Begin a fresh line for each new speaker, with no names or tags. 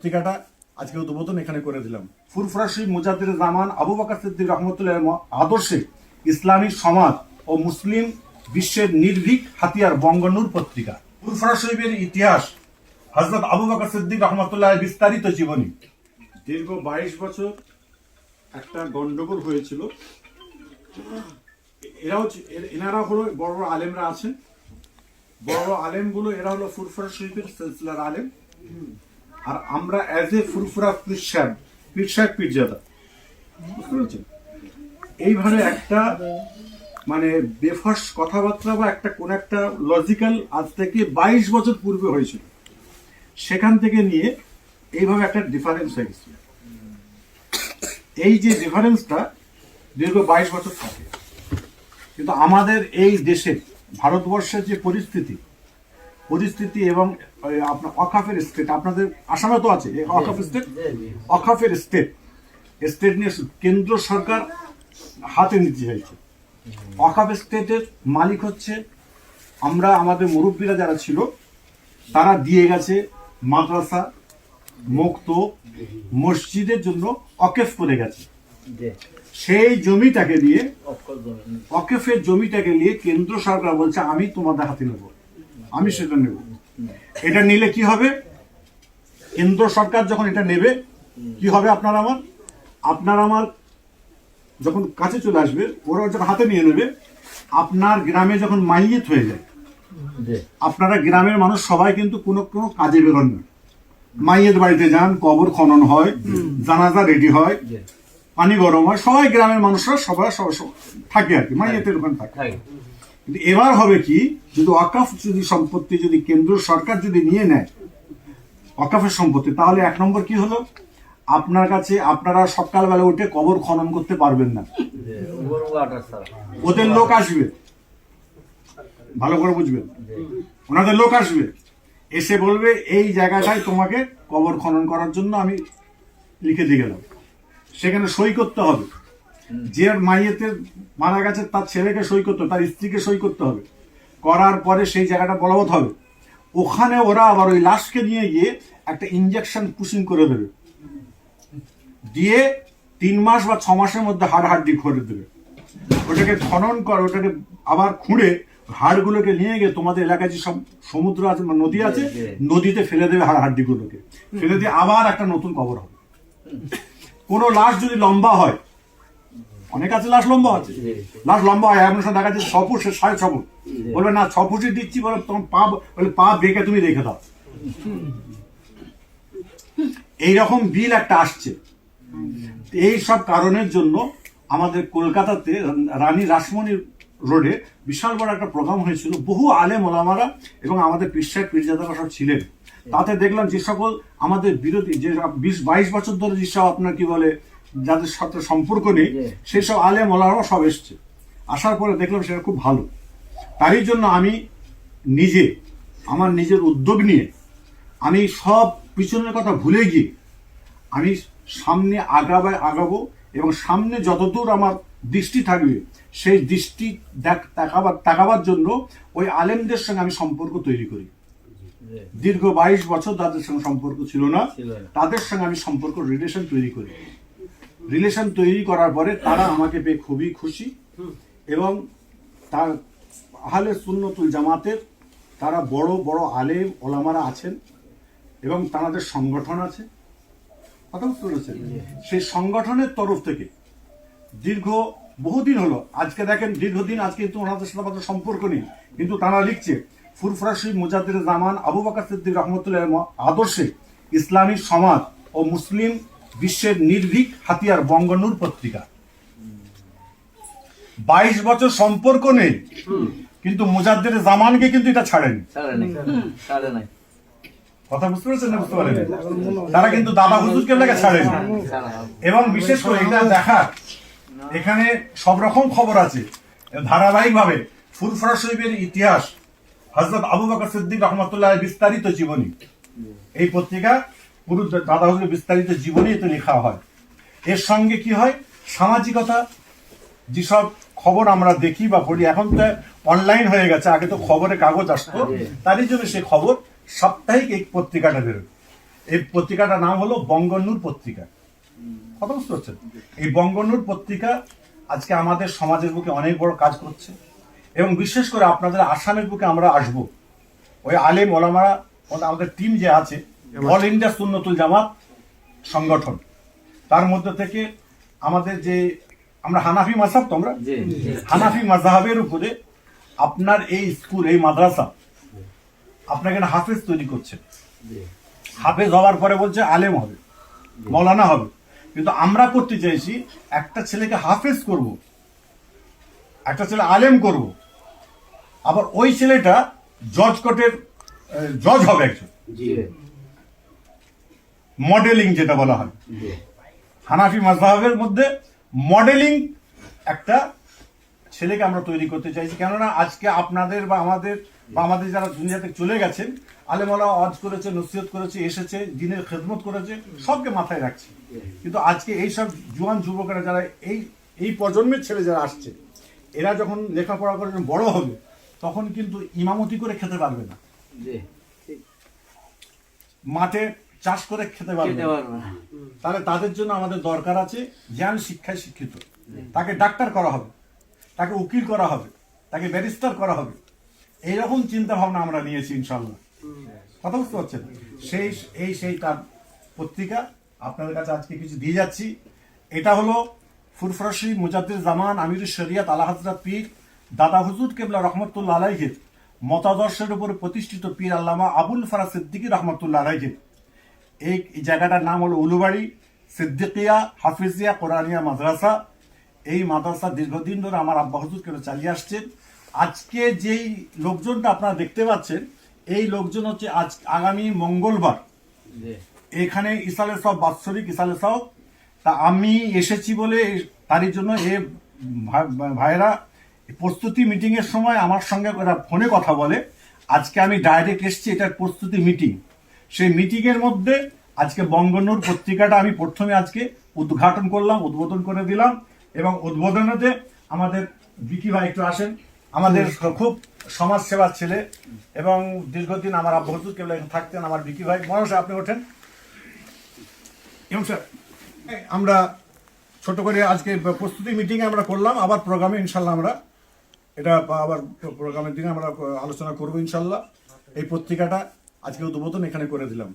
পত্রিকাটা আজকে উদ্বোধন এখানে করে দিলাম। ফুরফুরা শরীফ মুজাদ্দির জামান আবু বকর সিদ্দিক রহমতুল্লাহ আদর্শে ইসলামিক সমাজ ও মুসলিম বিশ্বের নির্ভীক হাতিয়ার বঙ্গনূর পত্রিকা। ফুরফুরা শরীফের ইতিহাস হজরত আবু বকর সিদ্দিক রহমতুল্লাহ বিস্তারিত জীবনী। দীর্ঘ বাইশ বছর একটা গন্ডগোল হয়েছিল। এরা হচ্ছে এনারা হলো বড় বড় আলেমরা আছেন। বড় বড় আলেমগুলো এরা হলো ফুরফুরা শরীফের সিলসিলার আলেম। আর আমরা অ্যাজ এ ফুরফুরা পীর সাহেব পীর বুঝতে এইভাবে একটা মানে বেফাস কথাবার্তা বা একটা কোন একটা লজিক্যাল আজ থেকে বাইশ বছর পূর্বে হয়েছিল। সেখান থেকে নিয়ে এইভাবে একটা ডিফারেন্স হয়ে গেছিল এই যে ডিফারেন্সটা দীর্ঘ বাইশ বছর থাকে। কিন্তু আমাদের এই দেশে, ভারতবর্ষের যে পরিস্থিতি পরিস্থিতি এবং আপনার অকাফের স্টেট আপনাদের আসামে তো আছে অকাফ স্টেট অকাফের স্টেট স্টেট নিয়ে কেন্দ্র সরকার হাতে নিতে চাইছে। অকাফ স্টেটের মালিক হচ্ছে আমরা আমাদের মুরব্বীরা যারা ছিল তারা দিয়ে গেছে মাদ্রাসা মুক্ত মসজিদের জন্য অকেফ করে গেছে। সেই জমিটাকে দিয়ে অকেফের জমিটাকে নিয়ে কেন্দ্র সরকার বলছে আমি তোমাদের হাতে নেব। আমি সেটা নেব। এটা নিলে কি হবে? কেন্দ্র সরকার যখন এটা নেবে কি হবে আপনার আমার? আপনার আমার যখন কাছে চলে আসবে ওরা যখন হাতে নিয়ে নেবে আপনার গ্রামে যখন মাইয়েত হয়ে যায় আপনারা গ্রামের মানুষ সবাই কিন্তু কোনো কোনো কাজে বেরোন না। মাইয়ের বাড়িতে যান কবর খনন হয় জানাজা রেডি হয় পানি গরম হয় সবাই গ্রামের মানুষরা সবাই সব- সব- থাকে আর কি মাইয়েতের ওখানে থাকে। কিন্তু এবার হবে কি, যদি ওয়াকাফ যদি সম্পত্তি যদি কেন্দ্র সরকার যদি নিয়ে নেয়, ওয়াকাফের সম্পত্তি, তাহলে এক নম্বর কি হলো? আপনার কাছে আপনারা সকালবেলা উঠে কবর খনন করতে পারবেন না। ওদের লোক আসবে। ভালো করে বুঝবেন। ওনাদের লোক আসবে। এসে বলবে, এই জায়গাটায় তোমাকে কবর খনন করার জন্য আমি লিখে দিয়ে গেলাম। সেখানে সই করতে হবে। যে মাইয়েতে মারা গেছে, তার ছেলেকে সই করতে তার স্ত্রীকে সই করতে হবে। করার পরে সেই জায়গাটা বলবৎ হবে। ওখানে ওরা আবার ওই লাশকে নিয়ে গিয়ে একটা ইঞ্জেকশন পুশিং করে দেবে। দিয়ে তিন মাস বা ছ মাসের মধ্যে হাড় হাড্ডি করে দেবে। ওটাকে খনন কর, ওটাকে আবার খুঁড়ে হাড়গুলোকে নিয়ে গিয়ে তোমাদের এলাকায় যে সব সমুদ্র আছে বা নদী আছে। নদীতে ফেলে দেবে হাড় হাড্ডিগুলোকে ফেলে দিয়ে আবার একটা নতুন কবর হবে। কোনো লাশ যদি লম্বা হয় অনেক আছে লাশ লম্বা আছে। লাশ লম্বা হয় এমন সময় দেখা যাচ্ছে ছ ফুট সাড়ে ছ ফুট। বলবে না ছ ফুটই দিচ্ছি বলে তোমার পা বলে পা বেঁকে তুমি রেখে দাও। এইরকম বিল একটা আসছে। এই সব কারণের জন্য আমাদের কলকাতাতে রানী রাসমণি রোডে বিশাল বড় একটা প্রোগ্রাম হয়েছিল। বহু আলেম ওলামারা এবং আমাদের পিসার পীরজাদারা সব ছিলেন। তাতে দেখলাম যে সকল আমাদের বিরোধী যে বিশ বাইশ বছর ধরে যেসব আপনার কি বলে যাদের সাথে সম্পর্ক নেই
জি।
সেই সব আলেম ওলামারা সব এসছে। আসার পরে দেখলাম সেটা খুব ভালো। তারই জন্য আমি নিজে আমার নিজের উদ্যোগ নিয়ে আমি সব পিছনের কথা ভুলে গিয়ে আমি সামনে আগাবায় আগাবো এবং সামনে যতদূর আমার দৃষ্টি থাকবে সেই দৃষ্টি দেখ- তাকাবার তাকাবার জন্য ওই আলেমদের সঙ্গে আমি সম্পর্ক তৈরি করি। দীর্ঘ বাইশ বছর তাদের সঙ্গে সম্পর্ক ছিল না। তাদের সঙ্গে আমি সম্পর্ক রিলেশন তৈরি করি। রিলেশন তৈরি করার পরে তারা আমাকে পেয়ে খুবই খুশি। এবং তার আহলে সুন্নতুল জামাতের তারা বড় বড় আলেম ওলামারা আছেন এবং তাদের সংগঠন আছে। কথা বুঝতে পেরেছেন সেই সংগঠনের তরফ থেকে দীর্ঘ বহুদিন হলো আজকে দেখেন দীর্ঘদিন আজকে কিন্তু ওনাদের সাথে আমাদের সম্পর্ক নেই কিন্তু তারা লিখছে ফুরফুরা মুজাদির জামান আবু বাকর সিদ্দিক রহমতুল্লাহ আদর্শে ইসলামী সমাজ ও মুসলিম বিশ্বের নির্ভীক হাতিয়ার বঙ্গনূর পত্রিকা। বাইশ বছর সম্পর্ক নেই কিন্তু মুজাদ্দির জামানকে কিন্তু এটা ছাড়েনি। কথা বুঝতে পেরেছেন না বুঝতে পারেন তারা কিন্তু দাদা হুজুরকে লেগে ছাড়েনি। এবং বিশেষ করে এটা দেখা এখানে সব রকম খবর আছে। ধারাবাহিক ভাবে ফুরফুরা শরীফের ইতিহাস হজরত আবু বকর সিদ্দিক রহমতুল্লাহ বিস্তারিত জীবনী। এই পত্রিকা পুরো দাদা হুজুরের বিস্তারিত জীবনী এতে লেখা হয়। এর সঙ্গে কি হয়? সামাজিকতা যেসব খবর আমরা দেখি বা পড়ি এখন তো অনলাইন হয়ে গেছে আগে তো খবরে কাগজ আসতো। তারই জন্য সে খবর সাপ্তাহিক এই পত্রিকাটা বেরোয়। এই পত্রিকাটার নাম হলো বঙ্গন্নুর পত্রিকা। কথা বুঝতে পারছেন এই বঙ্গন্নুর পত্রিকা আজকে আমাদের সমাজের বুকে অনেক বড় কাজ করছে। এবং বিশেষ করে আপনাদের আসামের বুকে আমরা আসব। ওই আলেম ওলামারা আমাদের টিম যে আছে অল ইন্ডিয়া সুন্নতুল জামাত সংগঠন। তার মধ্যে থেকে আমাদের যে আমরা হানাফি মাসাব তো আমরা? হানাফি মাজাহাবের উপরে আপনার এই স্কুল এই মাদ্রাসা আপনাকে হাফেজ তৈরি করছে। হাফেজ হওয়ার পরে বলছে আলেম হবে মৌলানা হবে। কিন্তু আমরা করতে চাইছি একটা ছেলেকে হাফেজ করব একটা ছেলে আলেম করব। আবার ওই ছেলেটা জজ কোর্টের জজ হবে একজন। মডেলিং যেটা বলা হয়। হানাফি মাজহাবের মধ্যে মডেলিং একটা ছেলেকে আমরা তৈরি করতে চাইছি। কেননা আজকে আপনাদের বা আমাদের বা আমাদের যারা দুনিয়াতে চলে গেছেন আলেমলা আজ করেছে নসিহত করেছে এসেছে দিনের খেদমত করেছে সবকে মাথায় রাখছে। কিন্তু আজকে এই সব জুয়ান যুবকেরা যারা এই এই প্রজন্মের ছেলে যারা আসছে এরা যখন লেখাপড়া করে বড় হবে তখন কিন্তু ইমামতি করে খেতে পারবে না। মাঠে চাষ করে খেতে পারবে। তাহলে তাদের জন্য আমাদের দরকার আছে জ্ঞান শিক্ষায় শিক্ষিত। তাকে ডাক্তার করা হবে তাকে উকিল করা হবে তাকে ব্যারিস্টার করা হবে। এইরকম চিন্তা ভাবনা আমরা নিয়েছি ইনশাল্লাহ কথা বুঝতে পারছেন? সেই এই সেই তার পত্রিকা আপনাদের কাছে আজকে কিছু দিয়ে যাচ্ছি। এটা হলো ফুরফরাসি মুজাদ্দির জামান আমির শরিয়াত আলা হজরত পীর দাদা হুজুর কেবলা রহমতুল্লাহ আলাইহির মতাদর্শের উপর প্রতিষ্ঠিত পীর আল্লামা আবুল ফারা সিদ্দিকী রহমতুল্লাহ আলাইহির। এই জায়গাটার নাম হলো উলুবাড়ি সিদ্দিকিয়া হাফিজিয়া কোরআনিয়া মাদ্রাসা। এই মাদ্রাসা দীর্ঘদিন ধরে আমার আব্বা হুজুর কেন চালিয়ে আসছেন? আজকে যেই লোকজনটা আপনারা দেখতে পাচ্ছেন এই লোকজন হচ্ছে আজ আগামী মঙ্গলবার। এখানে ইসালে সব বাৎসরিক ইসালে সব তা আমি এসেছি বলে তারই জন্য এ ভা- ভাইয়েরা প্রস্তুতি মিটিং এর সময় আমার সঙ্গে ওরা ফোনে কথা বলে। আজকে আমি ডাইরেক্ট এসেছি এটার প্রস্তুতি মিটিং। সেই মিটিং এর মধ্যে আজকে বঙ্গনুর পত্রিকাটা আমি প্রথমে আজকে উদ্ঘাটন করলাম উদ্বোধন করে দিলাম এবং উদ্বোধনেতে আমাদের বিকি ভাই একটু আসেন। আমাদের খুব সমাজ সেবার ছেলে এবং দীর্ঘদিন আমার আব্বা কেবল থাকতেন আমার বিকি ভাই। মনোজ আপনি ওঠেন? এবং স্যার আমরা ছোট করে আজকে প্রস্তুতি মিটিং আমরা করলাম আবার প্রোগ্রামে ইনশাল্লাহ আমরা এটা আবার প্রোগ্রামের দিনে আমরা আলোচনা করব ইনশাল্লাহ। এই পত্রিকাটা আজকে উদ্বোধন এখানে করে দিলাম।